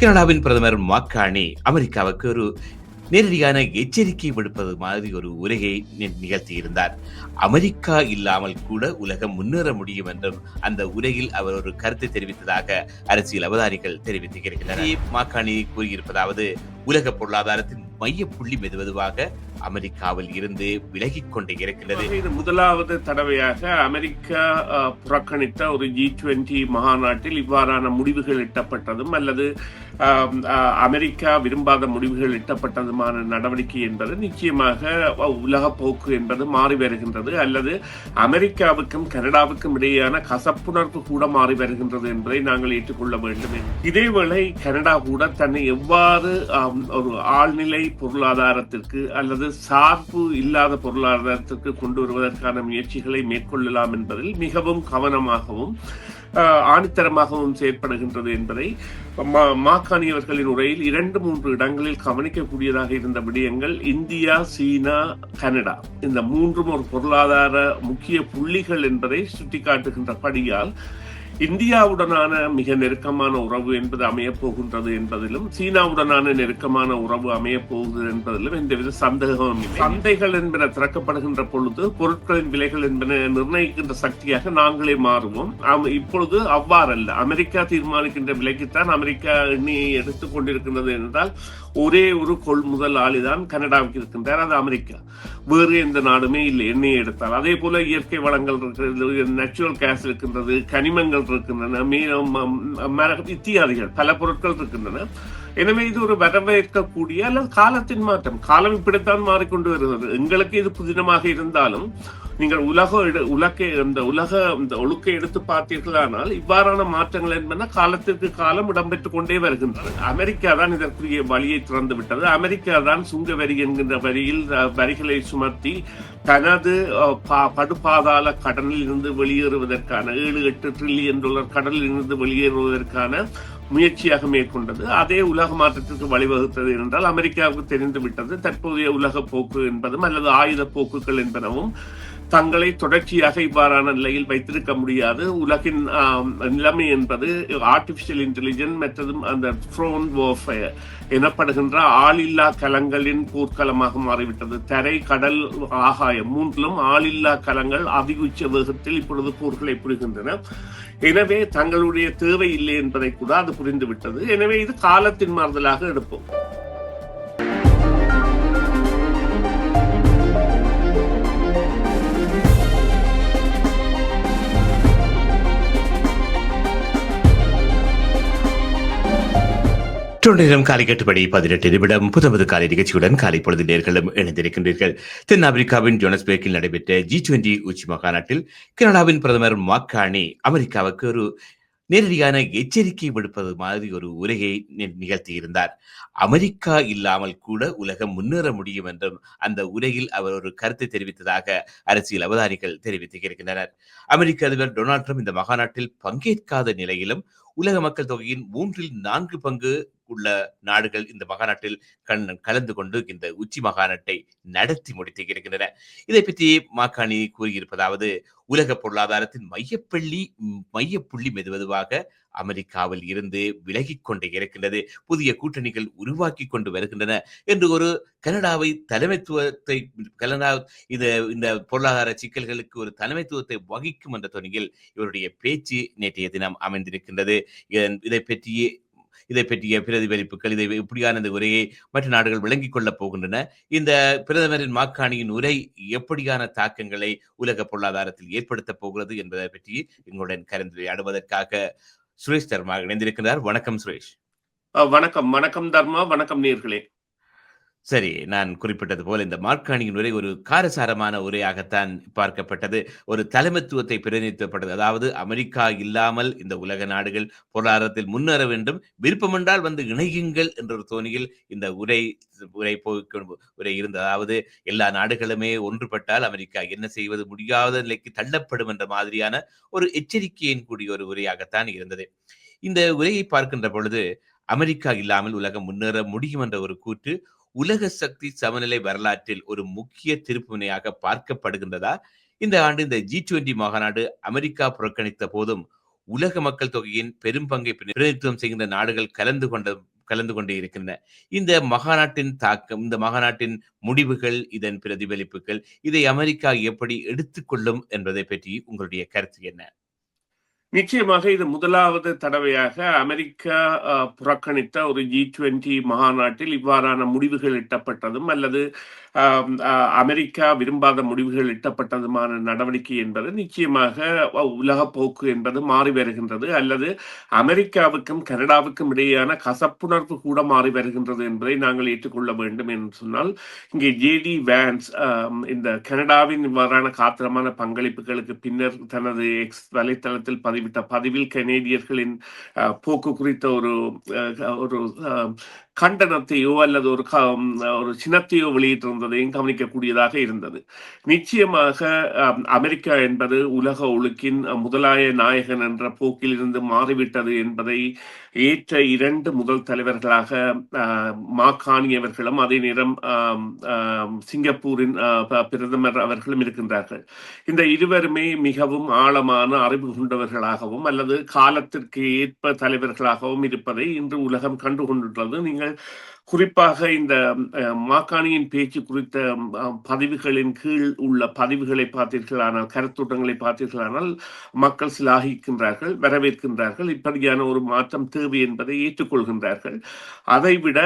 கனடாவின் பிரதமர் மாக்கானி அமெரிக்காவுக்கு ஒரு நேரடியான எச்சரிக்கை விடுப்பது மாதிரி ஒரு உரையை நிகழ்த்தியிருந்தார். அமெரிக்கா இல்லாமல் கூட உலகம் முன்னேற முடியும் என்றும் அந்த உரையில் அவர் ஒரு கருத்தை தெரிவித்ததாக அரசியல் அவதானிகள் தெரிவித்திருக்கின்றனர். மாக்கானி கூறியிருப்பதாவது உலக பொருளாதாரத்தின் மைய புள்ளி மெதுவெதுவாக அமெரிக்காவில் இருந்து விலகிக் கொண்டே இருக்கின்றது. இது முதலாவது தடவையாக அமெரிக்கா புறக்கணித்த ஒரு ஜி டுவெண்டி மகாநாட்டில் இவ்வாறான முடிவுகள் எட்டப்பட்டதும் அல்லது அமெரிக்கா விரும்பாத முடிவுகள் எட்டப்பட்டதுமான நடவடிக்கை என்பது நிச்சயமாக உலக போக்கு என்பது மாறி வருகின்றது. அல்லது அமெரிக்காவுக்கும் கனடாவுக்கும் இடையேயான கசப்புணர்வு கூட மாறி வருகின்றது என்பதை நாங்கள் ஏற்றுக்கொள்ள வேண்டும். இதேவேளை கனடா கூட தன்னை எவ்வாறு ஒரு ஆழ்நிலை பொருளாதாரத்திற்கு அல்லது சார்பு இல்லாத பொருளாதாரத்திற்கு கொண்டு வருவதற்கான முயற்சிகளை மேற்கொள்ளலாம் என்பதில் மிகவும் கவனமாகவும் ஆணித்தரமாகவும் செயற்படுகின்றது என்பதை மா- மாக்காணி அவர்களின் உரையில் இரண்டு மூன்று இடங்களில் கவனிக்கக்கூடியதாக இருந்த விடயங்கள் இந்தியா சீனா கனடா. இந்த மூன்றும் ஒரு பொருளாதார முக்கிய புள்ளிகள் என்பதை சுட்டிக்காட்டுகின்றபடியால் இந்தியாவுடனான மிக நெருக்கமான உறவு என்பது அமையப் போகின்றது என்பதிலும் சீனாவுடனான நெருக்கமான உறவு அமையப் போகுது என்பதிலும் எந்தவித சந்தேகமும் இல்லை. சந்தைகள் என்பன திறக்கப்படுகின்ற பொழுது பொருட்களின் விலைகள் என்பன நிர்ணயிக்கின்ற சக்தியாக நாங்களே மாறுவோம். இப்பொழுது அவ்வாறல்ல. அமெரிக்கா தீர்மானிக்கின்ற விலைக்குத்தான் அமெரிக்கா எண்ணெயை எடுத்துக் கொண்டிருக்கின்றது என்றால் ஒரே ஒரு கொள்முதல் ஆளிதான் கனடாவுக்கு இருக்கின்றார் அது அமெரிக்கா. வேறு எந்த நாடுமே இல்லை எண்ணெயை எடுத்தால். அதே போல இயற்கை வளங்கள் இருக்கிறது நேச்சுரல் கேஸ் இருக்கின்றது கனிமங்கள் இருக்கின்றன மீன் மர- இத்தியாதிகள் பல பொருட்கள் இருக்கின்றன. எனவே இது ஒரு வரவேற்கக்கூடிய அல்லது காலத்தின் மாற்றம் காலம் இப்படித்தான் மாறிக்கொண்டு வருகிறது. எங்களுக்கு இது புதினமாக இருந்தாலும் நீங்கள் உலக உலக இந்த உலக இந்த ஒழுக்கை எடுத்து பார்த்தீர்களானால் இவ்வாறான மாற்றங்கள் என்பன காலத்திற்கு காலம் இடம்பெற்றுக் கொண்டே வருகின்றன. அமெரிக்கா தான் இதற்குரிய வழியை திறந்து விட்டது. அமெரிக்கா தான் சுங்க வரி என்கின்ற வரியில் வரிகளை சுமத்தி தனது பா- படுபாதாள கடனில் இருந்து வெளியேறுவதற்கான ஏழு எட்டு ட்ரில்லியன் டாலர் கடலில் இருந்து வெளியேறுவதற்கான முயற்சியாக மேற்கொண்டது. அதே உலக மாற்றத்திற்கு வழிவகுத்தது என்றால் அமெரிக்காவுக்கு தெரிந்து விட்டது. தற்போதைய உலக போக்கு என்பதும் அல்லது ஆயுத போக்குகள் என்பனவும் தங்களை தொடர்ச்சியாக இவ்வாறான நிலையில் வைத்திருக்க முடியாது. உலகின் நிலைமை என்பது ஆர்டிபிஷியல் இன்டெலிஜென்ஸ் மற்றதும் அந்த ட்ரோன் warfare எனப்படுகின்ற ஆளில்லா கலங்களின் போர்க்களமாக மாறிவிட்டது. தரை கடல் ஆகாயம் மூன்றிலும் ஆளில்லா கலங்கள் அதிகுச்ச வேகத்தில் இப்பொழுது போர்களை புரிகின்றன. எனவே தங்களுடைய தேவை இல்லை என்பதை கூட அது புரிந்துவிட்டது. எனவே இது காலத்தின் மாறுதலாக எடுப்போம். நேரம் காலை கட்டுப்படி பதினெட்டு நிமிடம் புதமது காலை நிகழ்ச்சியுடன் காலை பொழுது நேர்களும் இணைந்திருக்கின்றீர்கள். தென்னாப்பிரிக்காவின் ஜோனஸ்பேக்கில் நடைபெற்ற ஜி டுவெண்டி உச்சி மாகாணத்தில் கனடாவின் பிரதமர் மாக்கானி அமெரிக்காவுக்கு ஒரு நேரடியான எச்சரிக்கை விடுப்பது மாதிரி ஒரு உரையை நிகழ்த்தியிருந்தார். அமெரிக்கா இல்லாமல் கூட உலகம் முன்னேற முடியும் என்றும் அந்த உரையில் அவர் ஒரு கருத்தை தெரிவித்ததாக அரசியல் அவதானிகள் தெரிவித்திருக்கின்றனர் அமெரிக்க அதிபர் டொனால்ட் ட்ரம்ப் இந்த மாகாணத்தில் பங்கேற்காத நிலையிலும் உலக மக்கள் தொகையின் மூன்றில் நான்கு பங்கு உள்ள நாடுகள் இந்த மாகாணத்தில் கண் கலந்து கொண்டு இந்த உச்சி மாகாணத்தை நடத்தி முடித்திருக்கின்றன இதை பற்றி மாக்காணி கூறியிருப்பதாவது உலக பொருளாதாரத்தின் மையப்பள்ளி மையப்புள்ளி மெதுவெதுவாக அமெரிக்காவில் இருந்து விலகிக் கொண்டே இருக்கின்றது. புதிய கூட்டணிகள் உருவாக்கி கொண்டு வருகின்றன என்று ஒரு கனடாவை தலைமைத்துவத்தை கனடா இந்த இந்த பொருளாதார சிக்கல்களுக்கு ஒரு தலைமைத்துவத்தை வகிக்கும் என்ற துணியில் இவருடைய பேச்சு நேற்றைய தினம் அமைந்திருக்கின்றது. இதன்- இதை பற்றியே இதை பற்றிய பிரதிபலிப்புகள் இதை எப்படியான இந்த உரையை மற்ற நாடுகள் விளங்கிக் கொள்ளப் போகின்றன. இந்த பிரதமரின் மாக்காணியின் உரை எப்படியான தாக்கங்களை உலக பொருளாதாரத்தில் ஏற்படுத்தப் போகிறது என்பதை பற்றி எங்களுடன் கலந்துரையாடுவதற்காக சுரேஷ் தர்மா இணைந்திருக்கிறார். வணக்கம் சுரேஷ். வணக்கம். வணக்கம் தர்மா. வணக்கம் நேர்களே. சரி நான் குறிப்பிட்டது போல இந்த மார்க்காணியின் உரை ஒரு காரசாரமான உரையாகத்தான் பார்க்கப்பட்டது. ஒரு தலைமைத்துவத்தை பிரதிநிதித்துவப்பட்டது அதாவது அமெரிக்கா இல்லாமல் இந்த உலக நாடுகள் பொருளாதாரத்தில் முன்னேற வேண்டும் விருப்பமென்றால் வந்து இணையுங்கள் என்ற ஒரு தோணியில் இந்த உரை உரை போய் உரை இருந்தது. அதாவது எல்லா நாடுகளுமே ஒன்றுபட்டால் அமெரிக்கா என்ன செய்வது முடியாத நிலைக்கு தள்ளப்படும் என்ற மாதிரியான ஒரு எச்சரிக்கையின் கூடிய ஒரு உரையாகத்தான் இருந்தது. இந்த உரையை பார்க்கின்ற பொழுது அமெரிக்கா இல்லாமல் உலகம் முன்னேற முடியும் என்ற ஒரு கூற்று உலக சக்தி சமநிலை வரலாற்றில் ஒரு முக்கிய திருப்புமுனையாக பார்க்கப்படுகின்றதா? இந்த ஆண்டு இந்த ஜி டுவெண்டி மாநாடு அமெரிக்கா புறக்கணித்த போதும் உலக மக்கள் தொகையின் பெரும் பங்கை பிரதிநிதித்துவம் செய்கின்ற நாடுகள் கலந்து கொண்ட கலந்து கொண்டே இருக்கின்றன. இந்த மகாநாட்டின் தாக்கம் இந்த மகாநாட்டின் முடிவுகள் இதன் பிரதிபலிப்புகள் இதை அமெரிக்கா எப்படி எடுத்துக்கொள்ளும் என்பதை பற்றி உங்களுடைய கருத்து என்ன? நிச்சயமாக இது முதலாவது தடவையாக அமெரிக்கா புறக்கணித்த ஒரு ஜி டுவெண்டி மகாநாட்டில் இவ்வாறான முடிவுகள் எட்டப்பட்டதும் அல்லது அமெரிக்கா விரும்பாத முடிவுகள் எட்டப்பட்டதுமான நடவடிக்கை என்பது நிச்சயமாக உலக போக்கு என்பது மாறி வருகின்றது அல்லது அமெரிக்காவுக்கும் கனடாவுக்கும் இடையேயான கசப்புணர்வு கூட மாறி வருகின்றது என்பதை நாங்கள் ஏற்றுக்கொள்ள வேண்டும் என்று சொன்னால் இங்கே ஜேடி வேன்ஸ் இந்த கனடாவின் இவ்வாறான காத்திரமான பங்களிப்புகளுக்கு பின்னர் தனது எக்ஸ் வலைத்தளத்தில் மாறிவிட்ட பதிவில் கனேடியர்களின் போக்கு குறித்த ஒரு ஒரு கண்டனத்தையோ அல்லது ஒரு க- ஒரு சின்னத்தையோ வெளியிட்டிருந்ததையும் கவனிக்கக்கூடியதாக இருந்தது. நிச்சயமாக அமெரிக்கா என்பது உலக ஒழுக்கின் முதலாய நாயகன் என்ற போக்கில் இருந்து மாறிவிட்டது என்பதை ஏற்ற இரண்டு முதல் தலைவர்களாக அஹ், அதே நேரம் சிங்கப்பூரின் பிரதமர் அவர்களும் இருக்கின்றார்கள். இந்த இருவருமே மிகவும் ஆழமான அறிவு கொண்டவர்களாக தலைவர்களாகவும் அல்லது காலத்திற்கு ஏற்ப தலைவர்களாகவும் இருப்பதை இன்று உலகம் கண்டு கொண்டுள்ளது. நீங்கள் குறிப்பாக இந்த மாக்காணியின் பேச்சு குறித்த பதிவுகளின் கீழ் உள்ள பதிவுகளை பார்த்தீர்களானால் கருத்தூட்டங்களை பார்த்தீர்களானால் மக்கள் சிலாகிக்கின்றார்கள் வரவேற்கின்றார்கள். இப்படியான ஒரு மாற்றம் தேவை என்பதை ஏற்றுக்கொள்கின்றார்கள். அதைவிட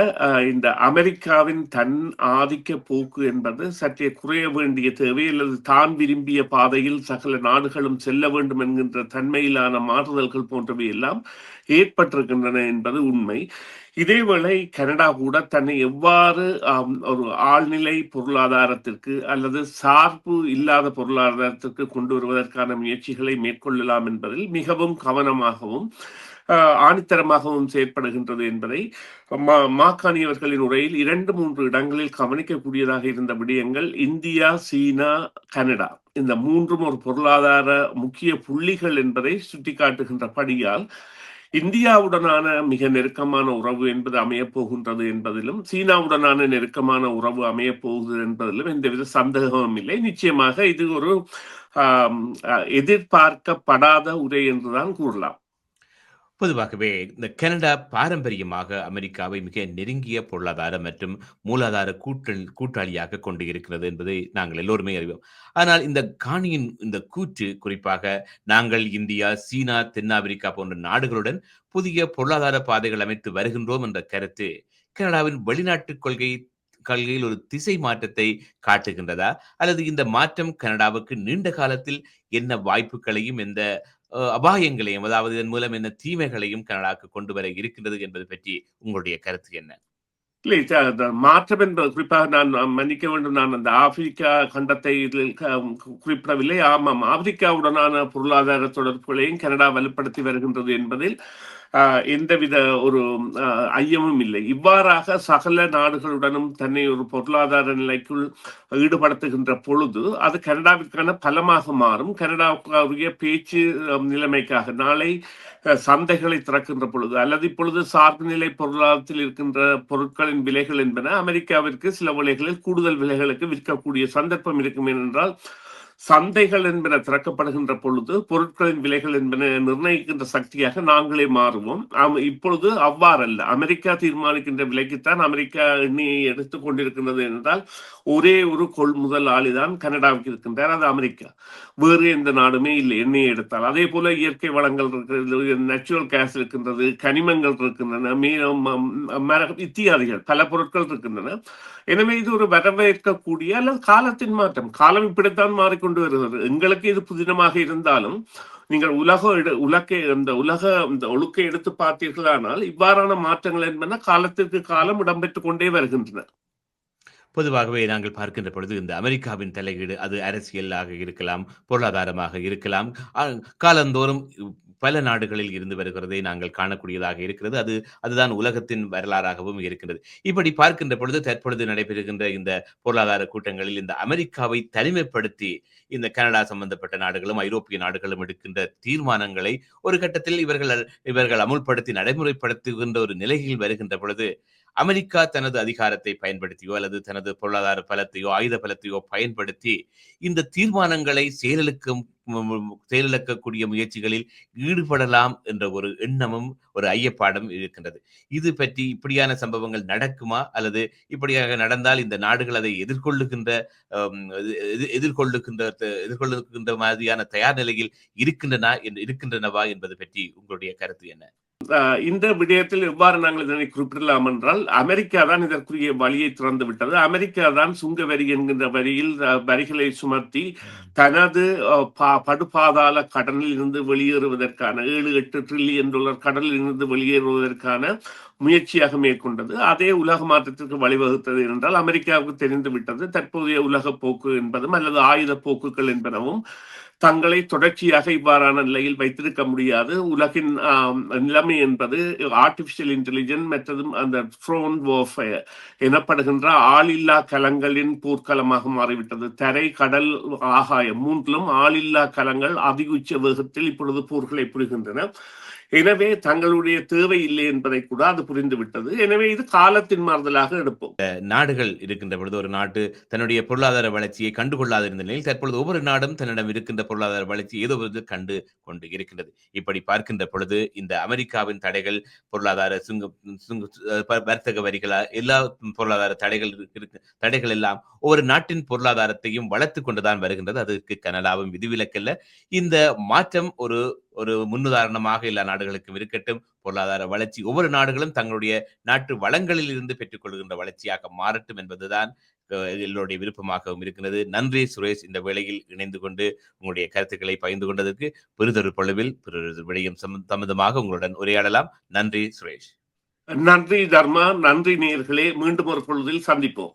இந்த அமெரிக்காவின் தன் ஆதிக்க போக்கு என்பது சற்றே குறைய வேண்டிய தேவை அல்லது தான் விரும்பிய பாதையில் சகல நாடுகளும் செல்ல வேண்டும் என்கின்ற தன்மையிலான மாறுதல்கள் போன்றவை எல்லாம் ஏற்பட்டிருக்கின்றன என்பது உண்மை. இதேவேளை கனடா கூட தன்னை எவ்வாறு ஒரு ஆழ்நிலை பொருளாதாரத்திற்கு அல்லது சார்பு இல்லாத பொருளாதாரத்திற்கு கொண்டு வருவதற்கான முயற்சிகளை மேற்கொள்ளலாம் என்பதில் மிகவும் கவனமாகவும் ஆணித்தரமாகவும் செயற்படுகின்றது என்பதை மா- மாக்காணி அவர்களின் உரையில் இரண்டு மூன்று இடங்களில் கவனிக்கக்கூடியதாக இருந்த விடயங்கள் இந்தியா சீனா கனடா. இந்த மூன்றும் ஒரு பொருளாதார முக்கிய புள்ளிகள் என்பதை சுட்டிக்காட்டுகின்ற படியால் இந்தியாவுடனான மிக நெருக்கமான உறவு என்பது அமையப் போகின்றது என்பதிலும் சீனாவுடனான நெருக்கமான உறவு அமையப் போகுது என்பதிலும் எந்தவித சந்தேகமும் இல்லை. நிச்சயமாக இது ஒரு எதிர்பார்க்கப்படாத உரை என்றுதான் கூறலாம். பொதுவாகவே இந்த கனடா பாரம்பரியமாக அமெரிக்காவை மிக நெருங்கிய பொருளாதார மற்றும் மூலாதார கூட்டல் கூட்டாளியாக கொண்டு இருக்கிறது என்பதை நாங்கள் எல்லோருமே அறிவோம். ஆனால் இந்த காணியின் இந்த கூற்று குறிப்பாக நாங்கள் இந்தியா சீனா தென்னாப்பிரிக்கா போன்ற நாடுகளுடன் புதிய பொருளாதார பாதைகள் அமைத்து வருகின்றோம் என்ற கருத்து கனடாவின் வெளிநாட்டு கொள்கை கொள்கையில் ஒரு திசை மாற்றத்தை காட்டுகின்றதா? அல்லது இந்த மாற்றம் கனடாவுக்கு நீண்ட காலத்தில் என்ன வாய்ப்புகளையும் எந்த அபாயங்களையும் அதாவது இதன் மூலம் என்ன தீமைகளையும் கனடாக்கு கொண்டு வர இருக்கின்றது என்பது பற்றி உங்களுடைய கருத்து என்ன? இல்லை மாற்றம் என்பது குறிப்பாக நான் மன்னிக்க வேண்டும் நான் அந்த ஆப்பிரிக்கா கண்டத்தை இதில் க- குறிப்பிடவில்லை ஆமாம் ஆப்பிரிக்காவுடனான பொருளாதார தொடர்புகளையும் கனடா வலுப்படுத்தி வருகின்றது என்பதில் ஆஹ், எந்தவித ஒரு ஐயமும் இல்லை இவ்வாறாக சகல நாடுகளுடனும் தன்னை ஒரு பொருளாதார நிலைக்குள் ஈடுபடுத்துகின்ற பொழுது அது கனடாவிற்கான பலமாக மாறும் கனடாவுக்குரிய பேச்சு நிலைமைக்காக நாளை சந்தைகளை திறக்கின்ற பொழுது அல்லது இப்பொழுது சார்பு நிலை பொருளாதாரத்தில் இருக்கின்ற பொருட்களின் விலைகள் என்பன அமெரிக்காவிற்கு சில விலைகளில் கூடுதல் விலைகளுக்கு விற்கக்கூடிய சந்தர்ப்பம் இருக்கும் ஏனென்றால் சந்தைகள் என்பன திறக்கப்படுகின்ற பொழுது பொருட்களின் விலைகள் என்பன நிர்ணயிக்கின்ற சக்தியாக நாங்களே மாறுவோம். இப்பொழுது அவ்வாறல்ல. அமெரிக்கா தீர்மானிக்கின்ற விலைக்குத்தான் அமெரிக்கா எண்ணெயை எடுத்துக் கொண்டிருக்கின்றது என்றால் ஒரே ஒரு கொள்முதல் ஆளிதான் கனடாவுக்கு இருக்கின்றார் அது அமெரிக்கா. வேறு எந்த நாடுமே இல்லை எண்ணெயை எடுத்தால். அதே போல இயற்கை வளங்கள் இருக்கிறது நேச்சுரல் கேஸ் இருக்கின்றது கனிமங்கள் இருக்கின்றன மீனம் இத்தியாதிகள் பல பொருட்கள் இருக்கின்றன. எனவே இது ஒரு வரவேற்கக்கூடிய அல்லது காலத்தின் மாற்றம். காலம் இப்படித்தான் மாறி கொண்டு வருகிறது. எங்களுக்கு இது புதினமாக இருந்தாலும் நீங்கள் உலக உலக இந்த உலக இந்த ஒழுக்கை எடுத்து பார்த்தீர்களானால் இவ்வாறான மாற்றங்கள் என்பன காலத்திற்கு காலம் இடம்பெற்றுக் கொண்டே வருகின்றன. பொதுவாகவே நாங்கள் பார்க்கின்ற பொழுது இந்த அமெரிக்காவின் தலையீடு அது அரசியலாக இருக்கலாம் பொருளாதாரமாக இருக்கலாம். காலந்தோறும் பல நாடுகளில் இருந்து வருகிறதை நாங்கள் காணக்கூடியதாக இருக்கிறது. அது அதுதான் உலகத்தின் வரலாறாகவும் இருக்கின்றது. இப்படி பார்க்கின்ற பொழுது தற்பொழுது நடைபெறுகின்ற இந்த பொருளாதார கூட்டங்களில் இந்த அமெரிக்காவை தனிமைப்படுத்தி இந்த கனடா சம்பந்தப்பட்ட நாடுகளும் ஐரோப்பிய நாடுகளும் எடுக்கின்ற தீர்மானங்களை ஒரு கட்டத்தில் இவர்கள் இவர்கள் அமுல்படுத்தி நடைமுறைப்படுத்துகின்ற ஒரு நிலையில் வருகின்ற பொழுது அமெரிக்கா தனது அதிகாரத்தை பயன்படுத்தியோ அல்லது தனது பொருளாதார பலத்தையோ ஆயுத பலத்தையோ பயன்படுத்தி இந்த தீர்மானங்களை செயலுக்கும் செயலிழக்கக்கூடிய முயற்சிகளில் ஈடுபடலாம் என்ற ஒரு எண்ணமும் ஒரு ஐயப்பாடும் இருக்கின்றது. இது பற்றி இப்படியான சம்பவங்கள் நடக்குமா? அல்லது இப்படியாக நடந்தால் இந்த நாடுகள் அதை எதிர்கொள்ளுகின்ற ஹம், எதிர்கொள்ளுகின்ற எதிர்கொள்ளுகின்ற மாதிரியான தயார் நிலையில் இருக்கின்றன என்று- இருக்கின்றனவா என்பது பற்றி உங்களுடைய கருத்து என்ன? இந்த விடயத்தில் எவ்வாறு நாங்கள் இதனை குறிப்பிடலாம் என்றால் அமெரிக்கா தான் இதற்குரிய வழியை திறந்து விட்டது. அமெரிக்கா தான் சுங்க வரி என்கின்ற வரியில் வரிகளை சுமத்தி தனது பா- படுபாதாள கடனில் இருந்து வெளியேறுவதற்கான ஏழு எட்டு ட்ரில்லியன் டாலர் கடலில் இருந்து வெளியேறுவதற்கான முயற்சியாக மேற்கொண்டது. அதே உலக மாற்றத்திற்கு வழிவகுத்தது என்றால் அமெரிக்காவுக்கு தெரிந்துவிட்டது தற்போதைய உலக போக்கு என்பதும் அல்லது ஆயுத போக்குகள் என்பனவும் தங்களை தொடர்ச்சியாக இவ்வாறான நிலையில் வைத்திருக்க முடியாது. உலகின் நிலைமை என்பது ஆர்டிபிஷியல் இன்டெலிஜென்ஸ் மற்றதும் அந்த ட்ரோன் warfare எனப்படுகின்ற ஆளில்லா கலங்களின் போர்க்களமாக மாறிவிட்டது. தரை கடல் ஆகாயம் மூன்றிலும் ஆளில்லா கலங்கள் அதிகுச்ச வேகத்தில் இப்பொழுது போர்களை புரிகின்றன. எனவே தங்களுடைய தேவை இல்லை என்பதை கூட அது புரிந்துவிட்டது எனவே இது காலத்தின் மாறுதலாக எடுப்போம். நாடுகள் இருக்கின்ற பொழுது ஒரு நாட்டு தன்னுடைய பொருளாதார வளர்ச்சியை கண்டுகொள்ளாத இருந்த நிலையில் தற்பொழுது ஒவ்வொரு நாடும் தன்னிடம் இருக்கின்ற பொருளாதார வளர்ச்சி ஏதோ ஒரு கண்டு கொண்டு இருக்கின்றது. இப்படி பார்க்கின்ற பொழுது இந்த அமெரிக்காவின் தடைகள் பொருளாதார சுங்க சுங்க வர்த்தக வரிகளா எல்லா பொருளாதார தடைகள் இருக்கு- தடைகள் எல்லாம் ஒவ்வொரு நாட்டின் பொருளாதாரத்தையும் வளர்த்து கொண்டுதான் வருகின்றது. அதற்கு கனடாவும் விதிவிலக்கல்ல. இந்த மாற்றம் ஒரு ஒரு முன்னுதாரணமாக எல்லா நாடுகளுக்கும் இருக்கட்டும். பொருளாதார வளர்ச்சி ஒவ்வொரு நாடுகளும் தங்களுடைய நாட்டு வளங்களில் இருந்து பெற்றுக்கொள்கின்ற வளர்ச்சியாக மாறட்டும் என்பதுதான் அஹ், எல்லோருடைய விருப்பமாகவும் இருக்கிறது. நன்றி சுரேஷ் இந்த வேளையில் இணைந்து கொண்டு உங்களுடைய கருத்துக்களை பகிர்ந்து கொண்டதற்கு பெரிதொரு பொழுவில் பெரிதொரு விடயம் சம்பந்தமாக உங்களுடன் உரையாடலாம். நன்றி சுரேஷ். நன்றி தர்மா நன்றி நேயர்களே. மீண்டும் ஒரு பொழுதில் சந்திப்போம்.